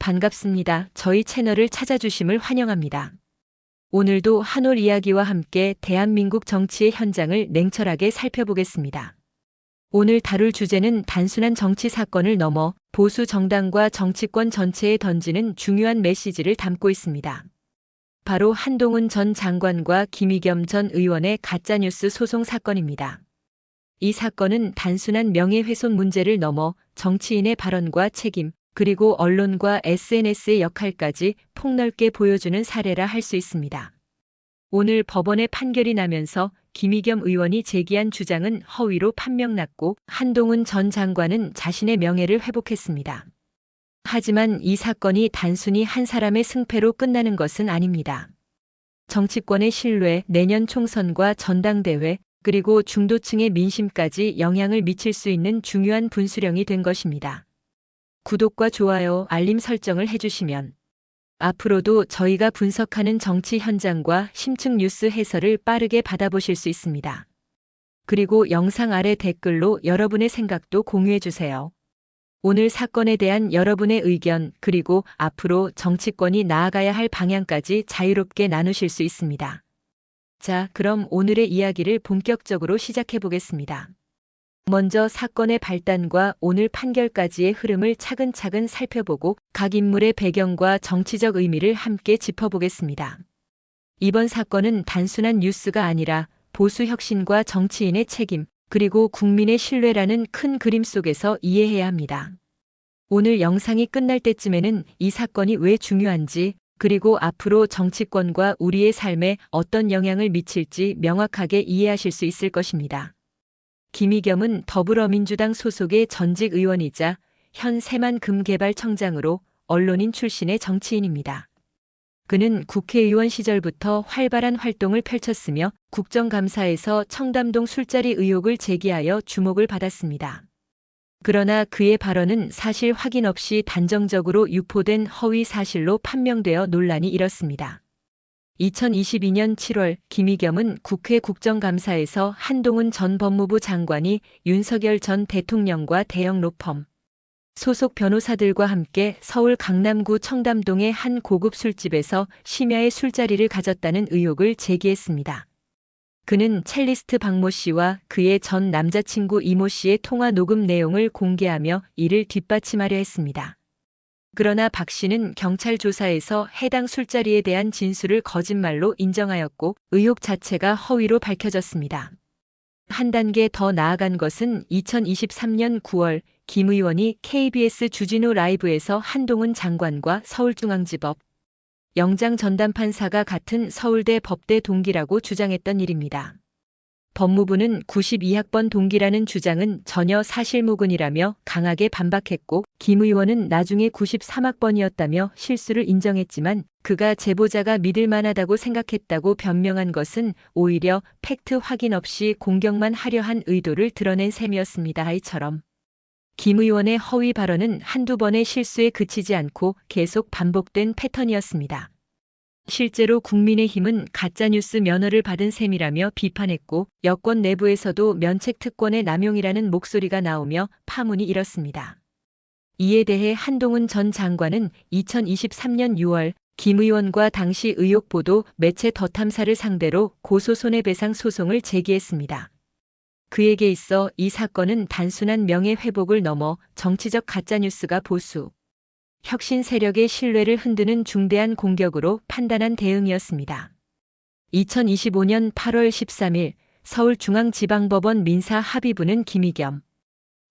반갑습니다. 저희 채널을 찾아주심을 환영합니다. 오늘도 한올 이야기와 함께 대한민국 정치의 현장을 냉철하게 살펴보겠습니다. 오늘 다룰 주제는 단순한 정치 사건을 넘어 보수 정당과 정치권 전체에 던지는 중요한 메시지를 담고 있습니다. 바로 한동훈 전 장관과 김의겸 전 의원의 가짜뉴스 소송 사건입니다. 이 사건은 단순한 명예훼손 문제를 넘어 정치인의 발언과 책임, 그리고 언론과 SNS의 역할까지 폭넓게 보여주는 사례라 할 수 있습니다. 오늘 법원의 판결이 나면서 김의겸 의원이 제기한 주장은 허위로 판명났고 한동훈 전 장관은 자신의 명예를 회복했습니다. 하지만 이 사건이 단순히 한 사람의 승패로 끝나는 것은 아닙니다. 정치권의 신뢰, 내년 총선과 전당대회, 그리고 중도층의 민심까지 영향을 미칠 수 있는 중요한 분수령이 된 것입니다. 구독과 좋아요, 알림 설정을 해주시면 앞으로도 저희가 분석하는 정치 현장과 심층 뉴스 해설을 빠르게 받아보실 수 있습니다. 그리고 영상 아래 댓글로 여러분의 생각도 공유해주세요. 오늘 사건에 대한 여러분의 의견, 그리고 앞으로 정치권이 나아가야 할 방향까지 자유롭게 나누실 수 있습니다. 자, 그럼 오늘의 이야기를 본격적으로 시작해 보겠습니다. 먼저 사건의 발단과 오늘 판결까지의 흐름을 차근차근 살펴보고 각 인물의 배경과 정치적 의미를 함께 짚어보겠습니다. 이번 사건은 단순한 뉴스가 아니라 보수 혁신과 정치인의 책임, 그리고 국민의 신뢰라는 큰 그림 속에서 이해해야 합니다. 오늘 영상이 끝날 때쯤에는 이 사건이 왜 중요한지, 그리고 앞으로 정치권과 우리의 삶에 어떤 영향을 미칠지 명확하게 이해하실 수 있을 것입니다. 김의겸은 더불어민주당 소속의 전직 의원이자 현 새만금 개발청장으로 언론인 출신의 정치인입니다. 그는 국회의원 시절부터 활발한 활동을 펼쳤으며 국정감사에서 청담동 술자리 의혹을 제기하여 주목을 받았습니다. 그러나 그의 발언은 사실 확인 없이 단정적으로 유포된 허위 사실로 판명되어 논란이 일었습니다. 2022년 7월 김의겸은 국회 국정감사에서 한동훈 전 법무부 장관이 윤석열 전 대통령과 대형 로펌 소속 변호사들과 함께 서울 강남구 청담동의 한 고급 술집에서 심야의 술자리를 가졌다는 의혹을 제기했습니다. 그는 첼리스트 박모 씨와 그의 전 남자친구 이모 씨의 통화 녹음 내용을 공개하며 이를 뒷받침하려 했습니다. 그러나 박 씨는 경찰 조사에서 해당 술자리에 대한 진술을 거짓말로 인정하였고 의혹 자체가 허위로 밝혀졌습니다. 한 단계 더 나아간 것은 2023년 9월 김 의원이 KBS 주진우 라이브에서 한동훈 장관과 서울중앙지법 영장 전담 판사가 같은 서울대 법대 동기라고 주장했던 일입니다. 법무부는 92학번 동기라는 주장은 전혀 사실무근이라며 강하게 반박했고 김 의원은 나중에 93학번이었다며 실수를 인정했지만 그가 제보자가 믿을 만하다고 생각했다고 변명한 것은 오히려 팩트 확인 없이 공격만 하려 한 의도를 드러낸 셈이었습니다. 이처럼 김 의원의 허위 발언은 한두 번의 실수에 그치지 않고 계속 반복된 패턴이었습니다. 실제로 국민의힘은 가짜뉴스 면허를 받은 셈이라며 비판했고 여권 내부에서도 면책 특권의 남용이라는 목소리가 나오며 파문이 일었습니다. 이에 대해 한동훈 전 장관은 2023년 6월 김 의원과 당시 의혹 보도 매체 더 탐사를 상대로 고소 손해배상 소송을 제기했습니다. 그에게 있어 이 사건은 단순한 명예 회복을 넘어 정치적 가짜뉴스가 보수, 혁신 세력의 신뢰를 흔드는 중대한 공격으로 판단한 대응이었습니다. 2025년 8월 13일 서울중앙지방법원 민사합의부는 김의겸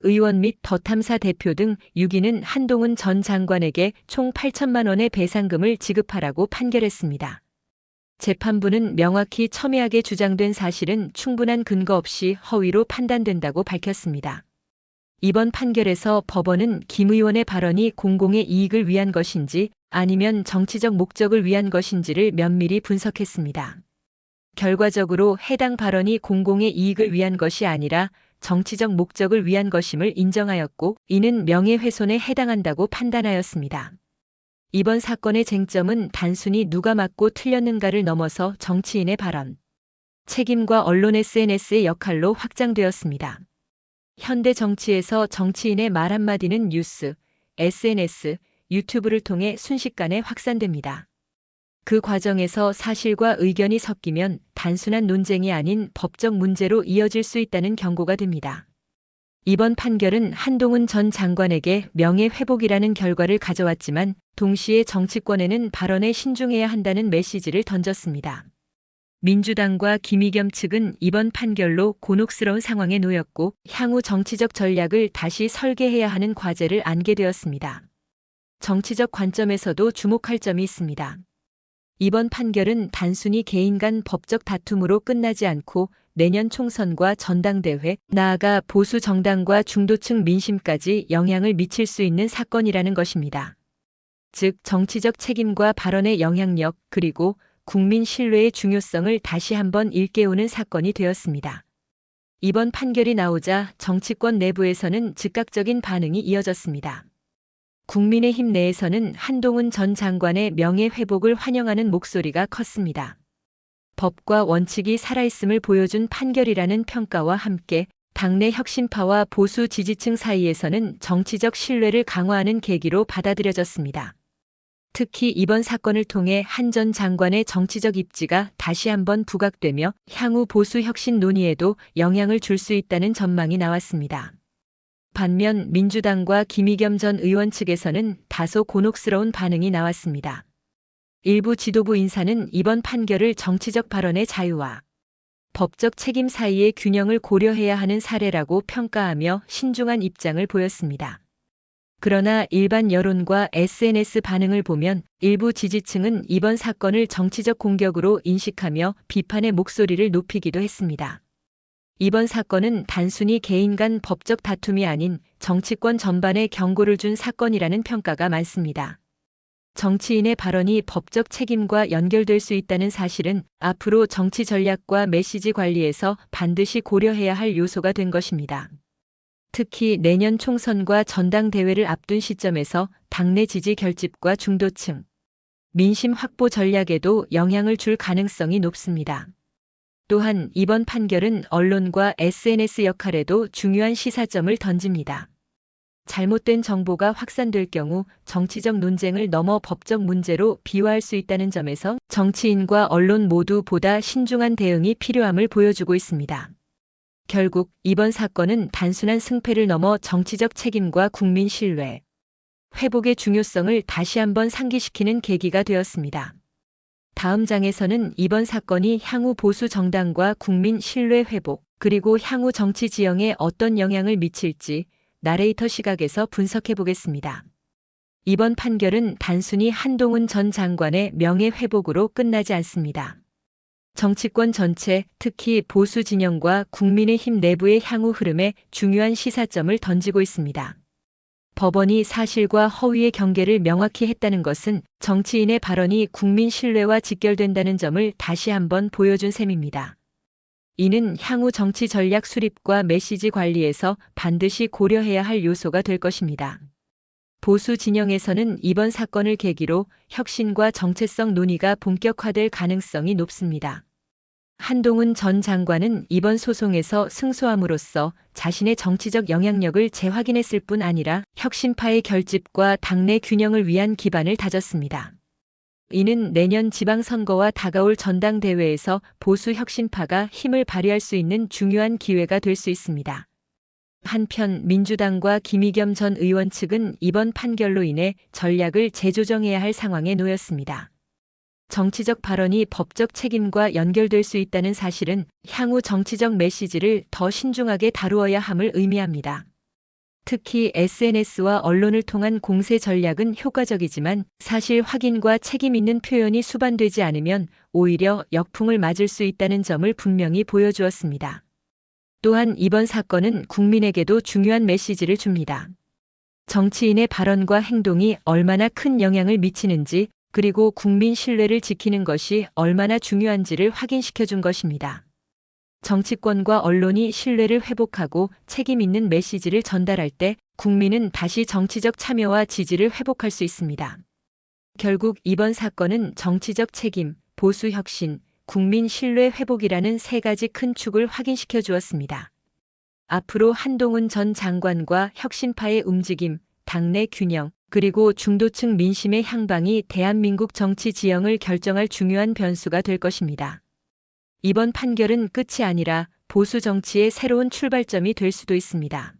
의원 및 더탐사 대표 등 6인은 한동훈 전 장관에게 총 8천만 원의 배상금을 지급하라고 판결했습니다. 재판부는 명확히 첨예하게 주장된 사실은 충분한 근거 없이 허위로 판단된다고 밝혔습니다. 이번 판결에서 법원은 김 의원의 발언이 공공의 이익을 위한 것인지 아니면 정치적 목적을 위한 것인지를 면밀히 분석했습니다. 결과적으로 해당 발언이 공공의 이익을 위한 것이 아니라 정치적 목적을 위한 것임을 인정하였고 이는 명예훼손에 해당한다고 판단하였습니다. 이번 사건의 쟁점은 단순히 누가 맞고 틀렸는가를 넘어서 정치인의 발언, 책임과 언론 SNS의 역할로 확장되었습니다. 현대 정치에서 정치인의 말 한마디는 뉴스, SNS, 유튜브를 통해 순식간에 확산됩니다. 그 과정에서 사실과 의견이 섞이면 단순한 논쟁이 아닌 법적 문제로 이어질 수 있다는 경고가 됩니다. 이번 판결은 한동훈 전 장관에게 명예회복이라는 결과를 가져왔지만 동시에 정치권에는 발언에 신중해야 한다는 메시지를 던졌습니다. 민주당과 김의겸 측은 이번 판결로 곤혹스러운 상황에 놓였고 향후 정치적 전략을 다시 설계해야 하는 과제를 안게 되었습니다. 정치적 관점에서도 주목할 점이 있습니다. 이번 판결은 단순히 개인 간 법적 다툼으로 끝나지 않고 내년 총선과 전당대회, 나아가 보수 정당과 중도층 민심까지 영향을 미칠 수 있는 사건이라는 것입니다. 즉, 정치적 책임과 발언의 영향력, 그리고 국민 신뢰의 중요성을 다시 한번 일깨우는 사건이 되었습니다. 이번 판결이 나오자 정치권 내부에서는 즉각적인 반응이 이어졌습니다. 국민의힘 내에서는 한동훈 전 장관의 명예 회복을 환영하는 목소리가 컸습니다. 법과 원칙이 살아있음을 보여준 판결이라는 평가와 함께 당내 혁신파와 보수 지지층 사이에서는 정치적 신뢰를 강화하는 계기로 받아들여졌습니다. 특히 이번 사건을 통해 한 전 장관의 정치적 입지가 다시 한번 부각되며 향후 보수 혁신 논의에도 영향을 줄 수 있다는 전망이 나왔습니다. 반면 민주당과 김의겸 전 의원 측에서는 다소 곤혹스러운 반응이 나왔습니다. 일부 지도부 인사는 이번 판결을 정치적 발언의 자유와 법적 책임 사이의 균형을 고려해야 하는 사례라고 평가하며 신중한 입장을 보였습니다. 그러나 일반 여론과 SNS 반응을 보면 일부 지지층은 이번 사건을 정치적 공격으로 인식하며 비판의 목소리를 높이기도 했습니다. 이번 사건은 단순히 개인 간 법적 다툼이 아닌 정치권 전반에 경고를 준 사건이라는 평가가 많습니다. 정치인의 발언이 법적 책임과 연결될 수 있다는 사실은 앞으로 정치 전략과 메시지 관리에서 반드시 고려해야 할 요소가 된 것입니다. 특히 내년 총선과 전당대회를 앞둔 시점에서 당내 지지 결집과 중도층, 민심 확보 전략에도 영향을 줄 가능성이 높습니다. 또한 이번 판결은 언론과 SNS 역할에도 중요한 시사점을 던집니다. 잘못된 정보가 확산될 경우 정치적 논쟁을 넘어 법적 문제로 비화할 수 있다는 점에서 정치인과 언론 모두 보다 신중한 대응이 필요함을 보여주고 있습니다. 결국 이번 사건은 단순한 승패를 넘어 정치적 책임과 국민 신뢰, 회복의 중요성을 다시 한번 상기시키는 계기가 되었습니다. 다음 장에서는 이번 사건이 향후 보수 정당과 국민 신뢰 회복, 그리고 향후 정치 지형에 어떤 영향을 미칠지 나레이터 시각에서 분석해 보겠습니다. 이번 판결은 단순히 한동훈 전 장관의 명예 회복으로 끝나지 않습니다. 정치권 전체, 특히 보수 진영과 국민의힘 내부의 향후 흐름에 중요한 시사점을 던지고 있습니다. 법원이 사실과 허위의 경계를 명확히 했다는 것은 정치인의 발언이 국민 신뢰와 직결된다는 점을 다시 한번 보여준 셈입니다. 이는 향후 정치 전략 수립과 메시지 관리에서 반드시 고려해야 할 요소가 될 것입니다. 보수 진영에서는 이번 사건을 계기로 혁신과 정체성 논의가 본격화될 가능성이 높습니다. 한동훈 전 장관은 이번 소송에서 승소함으로써 자신의 정치적 영향력을 재확인했을 뿐 아니라 혁신파의 결집과 당내 균형을 위한 기반을 다졌습니다. 이는 내년 지방선거와 다가올 전당대회에서 보수 혁신파가 힘을 발휘할 수 있는 중요한 기회가 될 수 있습니다. 한편 민주당과 김의겸 전 의원 측은 이번 판결로 인해 전략을 재조정해야 할 상황에 놓였습니다. 정치적 발언이 법적 책임과 연결될 수 있다는 사실은 향후 정치적 메시지를 더 신중하게 다루어야 함을 의미합니다. 특히 SNS와 언론을 통한 공세 전략은 효과적이지만 사실 확인과 책임 있는 표현이 수반되지 않으면 오히려 역풍을 맞을 수 있다는 점을 분명히 보여주었습니다. 또한 이번 사건은 국민에게도 중요한 메시지를 줍니다. 정치인의 발언과 행동이 얼마나 큰 영향을 미치는지 그리고 국민 신뢰를 지키는 것이 얼마나 중요한지를 확인시켜 준 것입니다. 정치권과 언론이 신뢰를 회복하고 책임 있는 메시지를 전달할 때 국민은 다시 정치적 참여와 지지를 회복할 수 있습니다. 결국 이번 사건은 정치적 책임, 보수 혁신, 국민 신뢰 회복이라는 세 가지 큰 축을 확인시켜 주었습니다. 앞으로 한동훈 전 장관과 혁신파의 움직임, 당내 균형, 그리고 중도층 민심의 향방이 대한민국 정치 지형을 결정할 중요한 변수가 될 것입니다. 이번 판결은 끝이 아니라 보수 정치의 새로운 출발점이 될 수도 있습니다.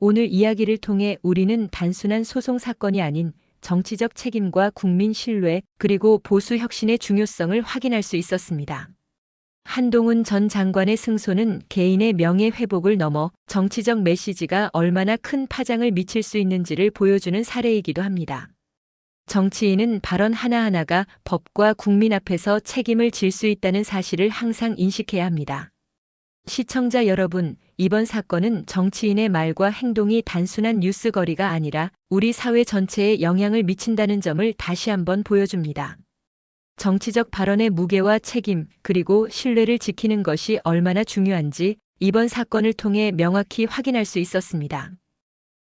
오늘 이야기를 통해 우리는 단순한 소송 사건이 아닌 정치적 책임과 국민 신뢰 그리고 보수 혁신의 중요성을 확인할 수 있었습니다. 한동훈 전 장관의 승소는 개인의 명예 회복을 넘어 정치적 메시지가 얼마나 큰 파장을 미칠 수 있는지를 보여주는 사례이기도 합니다. 정치인은 발언 하나하나가 법과 국민 앞에서 책임을 질 수 있다는 사실을 항상 인식해야 합니다. 시청자 여러분, 이번 사건은 정치인의 말과 행동이 단순한 뉴스거리가 아니라 우리 사회 전체에 영향을 미친다는 점을 다시 한번 보여줍니다. 정치적 발언의 무게와 책임, 그리고 신뢰를 지키는 것이 얼마나 중요한지 이번 사건을 통해 명확히 확인할 수 있었습니다.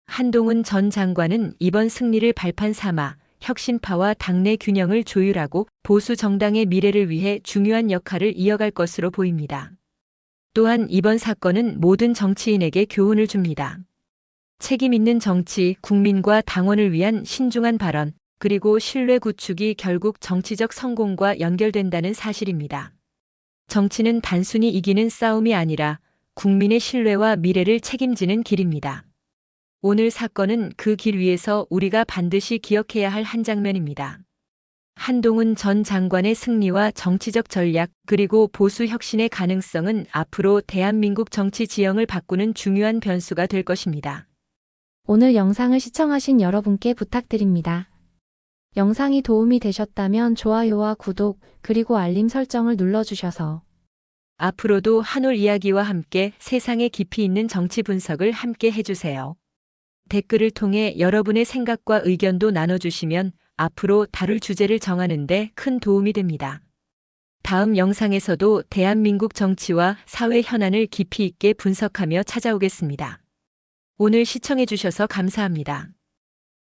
한동훈 전 장관은 이번 승리를 발판 삼아 혁신파와 당내 균형을 조율하고 보수 정당의 미래를 위해 중요한 역할을 이어갈 것으로 보입니다. 또한 이번 사건은 모든 정치인에게 교훈을 줍니다. 책임 있는 정치, 국민과 당원을 위한 신중한 발언, 그리고 신뢰 구축이 결국 정치적 성공과 연결된다는 사실입니다. 정치는 단순히 이기는 싸움이 아니라 국민의 신뢰와 미래를 책임지는 길입니다. 오늘 사건은 그 길 위에서 우리가 반드시 기억해야 할 한 장면입니다. 한동훈 전 장관의 승리와 정치적 전략 그리고 보수 혁신의 가능성은 앞으로 대한민국 정치 지형을 바꾸는 중요한 변수가 될 것입니다. 오늘 영상을 시청하신 여러분께 부탁드립니다. 영상이 도움이 되셨다면 좋아요와 구독, 그리고 알림 설정을 눌러주셔서 앞으로도 한올 이야기와 함께 세상에 깊이 있는 정치 분석을 함께 해주세요. 댓글을 통해 여러분의 생각과 의견도 나눠주시면 앞으로 다룰 주제를 정하는데 큰 도움이 됩니다. 다음 영상에서도 대한민국 정치와 사회 현안을 깊이 있게 분석하며 찾아오겠습니다. 오늘 시청해주셔서 감사합니다.